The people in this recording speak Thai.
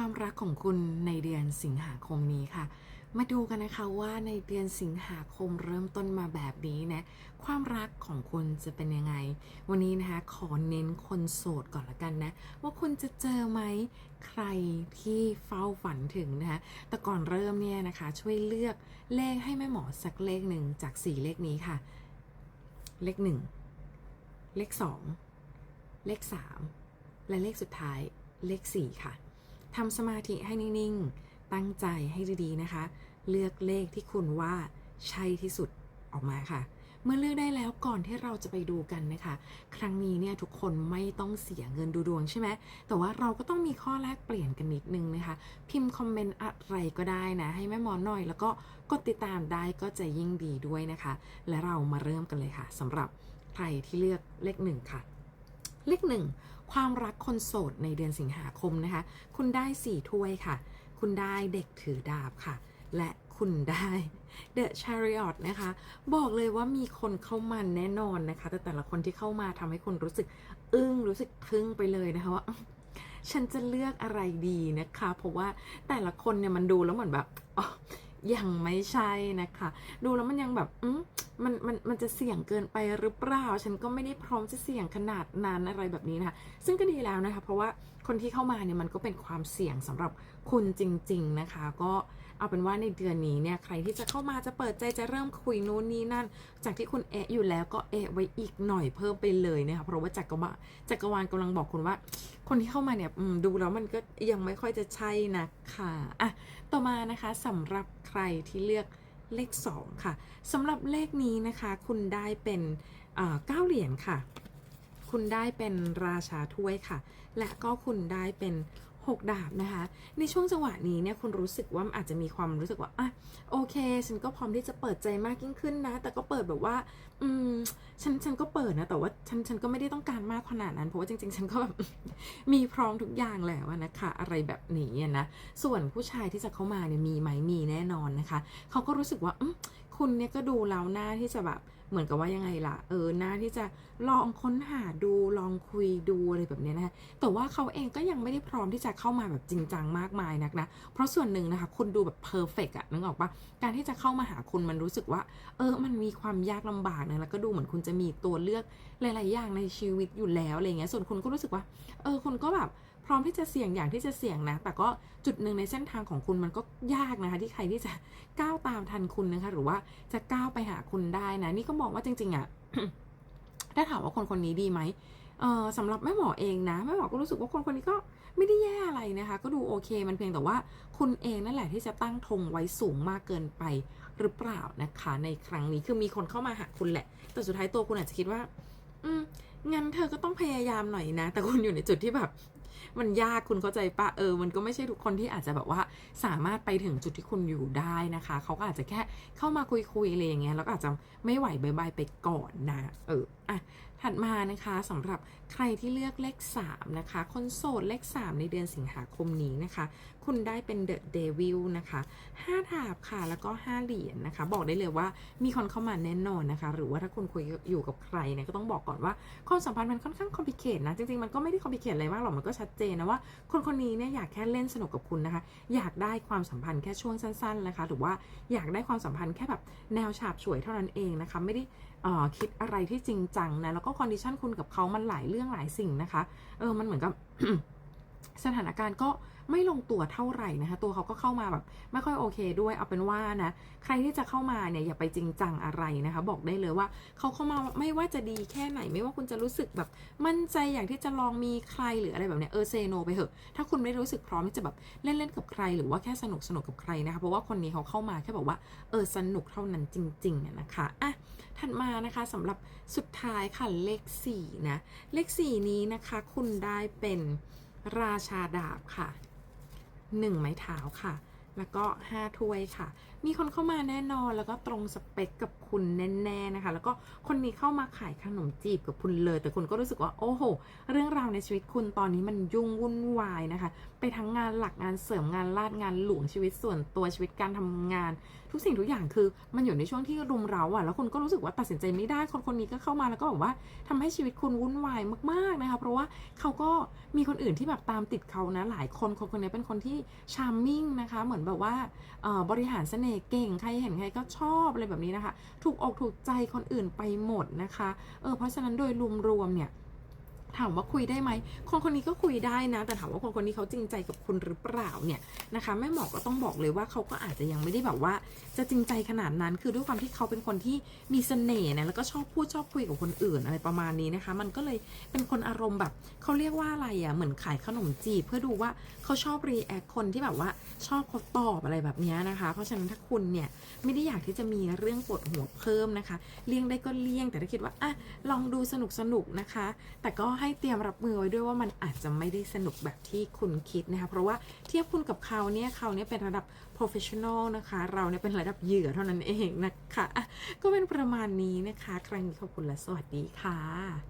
ความรักของคุณในเดือนสิงหาคมนี้ค่ะ มาดูกันนะคะว่าในเดือนสิงหาคมเริ่มต้นมาแบบนี้นะ ความรักของคุณจะเป็นยังไง วันนี้นะคะขอเน้นคนโสดก่อนละกันนะ ว่าคุณจะเจอไหมใครที่เฝ้าฝันถึงนะคะแต่ก่อนเริ่มเนี่ยนะคะ ช่วยเลือกเลขให้แม่หมอสักเลขหนึ่งจากสี่เลขนี้ค่ะ เลขหนึ่งเลขสองเลขสามและเลขสุดท้ายเลขสี่ค่ะ ทำสมาธิให้นิ่งๆ ตั้งใจให้ดีๆนะคะ เลือกเลขที่คุณว่าใช่ที่สุดออกมาค่ะ เมื่อเลือกได้แล้วก่อนที่เราจะไปดูกันนะคะ ครั้งนี้เนี่ยทุกคนไม่ต้องเสียเงินดูดวงใช่ไหมแต่ว่าเราก็ต้องมีข้อแลกเปลี่ยนกันนิดนึงนะคะ พิมพ์คอมเมนต์อะไรก็ได้นะ ให้แม่หมอหน่อย แล้วก็กดติดตามได้ก็จะยิ่งดีด้วยนะคะ และเรามาเริ่มกันเลยค่ะสำหรับใครที่เลือกเลขหนึ่งค่ะ เลขหนึ่งความรักคนโสดในเดือนสิงหาคมนะคะ คุณได้สี่ถ้วยค่ะ คุณได้เด็กถือดาบค่ะ และคุณได้ The Chariot นะคะ บอกเลยว่ามีคนเข้ามาแน่นอนนะคะ แต่แต่ละคนที่เข้ามาทำให้คุณรู้สึกอึ้งรู้สึกทึ่งไปเลยนะคะว่าฉันจะเลือกอะไรดีนะคะ เพราะว่าแต่ละคนเนี่ยมันดูแล้วเหมือนแบบ ยังไม่ใช่นะคะ ดูแล้วมันยังแบบอืมมันมันมันจะเสี่ยงเกินไปหรือเปล่า ฉันก็ไม่ได้พร้อมจะเสี่ยงขนาดนั้นอะไรแบบนี้นะคะ ซึ่งก็ดีแล้วนะคะ เพราะว่าคนที่เข้ามาเนี่ยมันก็เป็นความเสี่ยงสำหรับคุณจริง ๆนะคะ ก็ เอาเป็นว่าในเดือนนี้เนี่ยใครที่จะเข้ามาจะเปิดใจจะเริ่มคุยนู่นนี่นั่น จากที่คุณเอะอยู่แล้วก็เอะไว้อีกหน่อยเพิ่มไปเลยนะคะเพราะว่าจักรวาลจักรวาลกำลังบอกคุณว่า คนที่เข้ามาเนี่ยดูแล้วมันก็ยังไม่ค่อยจะใช่นะคะอะต่อมานะคะสำหรับใครที่เลือกเลข 2 ค่ะสำหรับเลขนี้นะคะ คุณได้เป็นเก้าเหรียญค่ะ คุณได้เป็นราชาถ้วยค่ะ และก็คุณได้เป็น 6 ดาบนะคะ ในช่วงจังหวะนี้เนี่ยคุณรู้สึกว่าอาจจะมีความรู้สึกว่าอะโอเค ฉันก็พร้อมที่จะเปิดใจมากยิ่งขึ้นนะ แต่ก็เปิดแบบว่า อืมฉันฉันก็เปิดนะ แต่ว่าฉันฉันก็ไม่ได้ต้องการมากขนาดนั้น เพราะว่าจริง ๆ ฉันก็แบบมีพร้อมทุกอย่างแล้วนะคะ อะไรแบบนี้นะ ส่วนผู้ชายที่จะเข้ามาเนี่ยมีไหมมีแน่นอนนะคะ เขาก็รู้สึกว่าอืมคุณเนี่ยก็ดูแล้วหน้าที่จะแบบ เหมือนกับว่ายังไงล่ะ เออหน้าที่จะลองค้นหาดูลองคุยดูอะไรแบบนี้นะคะแต่ว่าเขาเองก็ยังไม่ได้พร้อมที่จะเข้ามาแบบจริงจังมากมายนักนะ เพราะส่วนหนึ่งนะคะคุณดูแบบเพอร์เฟกอะนึกออกปะการที่จะเข้ามาหาคุณมันรู้สึกว่า เออ มันมีความยากลำบากนะแล้วก็ดูเหมือนคุณจะมีตัวเลือกหลาย ๆ อย่างในชีวิตอยู่แล้วอะไรเงี้ยส่วนคุณก็รู้สึกว่า เออคุณก็แบบ พร้อมที่จะเสี่ยงอย่างที่จะเสี่ยงนะ แต่ก็จุดหนึ่งในเส้นทางของคุณมันก็ยากนะคะ ที่ใครที่จะก้าวตามทันคุณนะคะ หรือว่าจะก้าวไปหาคุณได้นะ นี่ก็มองว่าจริง ๆอะถ้าถามว่าคนคนนี้ดีไหมเออสำหรับแม่หมอเองนะแม่หมอก็รู้สึกว่าคนคนนี้ก็ไม่ได้แย่อะไรนะคะ ก็ดูโอเค มันเพียงแต่ว่าคุณเองนั่นแหละที่จะตั้งธงไว้สูงมากเกินไปหรือเปล่านะคะ ในครั้งนี้คือมีคนเข้ามาหาคุณแหละ แต่สุดท้ายตัวคุณอาจจะคิดว่า อืมงั้นเธอก็ต้องพยายามหน่อยนะ แต่คุณอยู่ในจุดที่แบบ มันยากคุณเข้าใจปะเออ มันก็ไม่ใช่ทุกคนที่อาจจะแบบว่าสามารถไปถึงจุดที่คุณอยู่ได้นะคะ เขาก็อาจจะแค่เข้ามาคุยๆอะไรอย่างเงี้ย แล้วก็อาจจะไม่ไหวบายบายไปก่อนนะ เออ อะ ถัดมานะคะสำหรับใครที่เลือกเลข 3 นะคะ คนโสดเลข 3 ในเดือนสิงหาคมนี้นะคะ คุณได้เป็นเดอะเดวิลนะคะ5ดาบค่ะ แล้วก็ 5 เหรียญนะคะ บอกได้เลยว่ามีคนเข้ามาแน่นอนนะคะ หรือว่าถ้าคุณคุยอยู่กับใครเนี่ยก็ต้องบอกก่อนว่าความสัมพันธ์มันค่อนข้างคอมพิเคทนะ จริงๆ มันก็ไม่ได้คอมพิเคทอะไรมากหรอก มันก็ชัดเจนนะว่า คนคนนี้เนี่ยอยากแค่เล่นสนุกกับคุณนะคะ อยากได้ความสัมพันธ์แค่ช่วงสั้น ๆ นะคะ หรือว่าอยากได้ความสัมพันธ์แค่แบบแนวฉาบฉวยเท่านั้นเองนะคะ ไม่ได้คิดอะไรที่จริงจังนะ แล้วก็คอนดิชันคุณกับเขามันหลายเรื่องหลายสิ่งนะคะ เออ มันเหมือนกับ สถานการณ์ก็ไม่ลงตัวเท่าไหร่นะคะ ตัวเขาก็เข้ามาแบบ ไม่ค่อยโอเคด้วยเอาเป็นว่านะ ใครที่จะเข้ามาเนี่ยอย่าไปจริงจังอะไรนะคะ บอกได้เลยว่าเขาเข้ามาไม่ว่าจะดีแค่ไหน ไม่ว่าคุณจะรู้สึกแบบมั่นใจอยากที่จะลองมีใครหรืออะไรแบบเนี้ยเออเซโนไปเถอะ ถ้าคุณไม่รู้สึกพร้อมที่จะแบบเล่นๆกับใคร หรือว่าแค่สนุกสนุกกับใครนะคะ เพราะว่าคนนี้เขาเข้ามาแค่บอกว่าเออสนุกเท่านั้นจริงๆนะคะอะถัดมานะคะสำหรับสุดท้ายค่ะเลข4นะเลข4นี้นะคะ คุณได้เป็น ราชาดาบค่ะ1ไม้เท้าค่ะ แล้วก็ 5 ถ้วยค่ะ มีคนเข้ามาแน่นอนแล้วก็ตรงสเปคกับคุณแน่ๆนะคะ แล้วก็คนนี้เข้ามาขายขนมจีบกับคุณเลย แต่คุณก็รู้สึกว่าโอ้โห เรื่องราวในชีวิตคุณตอนนี้มันยุ่งวุ่นวายนะคะ ไปทั้งงานหลักงานเสริมงานลาดงานหลวงชีวิตส่วนตัวชีวิตการทำงาน ทุกสิ่งทุกอย่างคือมันอยู่ในช่วงที่รุมเร้าอะแล้วคุณก็รู้สึกว่าตัดสินใจไม่ได้คนคนนี้ก็เข้ามาแล้วก็แบบว่าทำให้ชีวิตคุณวุ่นวายมากๆนะคะเพราะว่าเขาก็มีคนอื่นที่แบบตามติดเขานะหลายคนคนคนนี้เป็นคนที่ชาร์มมิ่งนะคะเหมือนแบบว่าเอ่อบริหารเสน่ห์เก่งใครเห็นใครก็ชอบอะไรแบบนี้นะคะ ถูกอกถูกใจคนอื่นไปหมดนะคะ เออเพราะฉะนั้นโดยรวมๆเนี่ย ถามว่าคุยได้ไหมคนคนนี้ก็คุยได้นะ แต่ถามว่าคนคนนี้เขาจริงใจกับคุณหรือเปล่าเนี่ยนะคะแม่หมอก็ต้องบอกเลยว่าเขาก็อาจจะยังไม่ได้แบบว่า จะจริงใจขนาดนั้น คือด้วยความที่เขาเป็นคนที่มีเสน่ห์นะแล้วก็ชอบพูดชอบคุยกับคนอื่นอะไรประมาณนี้นะคะ มันก็เลยเป็นคนอารมณ์แบบเขาเรียกว่าอะไรอะ่ะเหมือนขายขนมจีบเพื่อดูว่าเขาชอบรีแอคคนที่แบบว่าชอบเขาตอบอะไรแบบนี้นะคะ เพราะฉะนั้นถ้าคุณเนี่ยไม่ได้อยากที่จะมีเรื่องปวดหัวเพิ่มนะคะ เลี่ยงได้ก็เลี่ยงแต่ถ้าคิดว่าอะลองดูสนุกสนุกๆนะคะ แต่ก็ให้ให้เตรียมรับมือไว้ด้วยว่ามันอาจจะไม่ได้สนุกแบบที่คุณคิดนะคะเพราะว่าเทียบคุณกับเขาเนี่ยเขาเนี่ยเป็นระดับ professional นะคะ เราเนี่ยเป็นระดับเหยื่อเท่านั้นเองนะคะ ก็เป็นประมาณนี้นะคะ ครั้งนี้ขอบคุณและสวัสดีค่ะ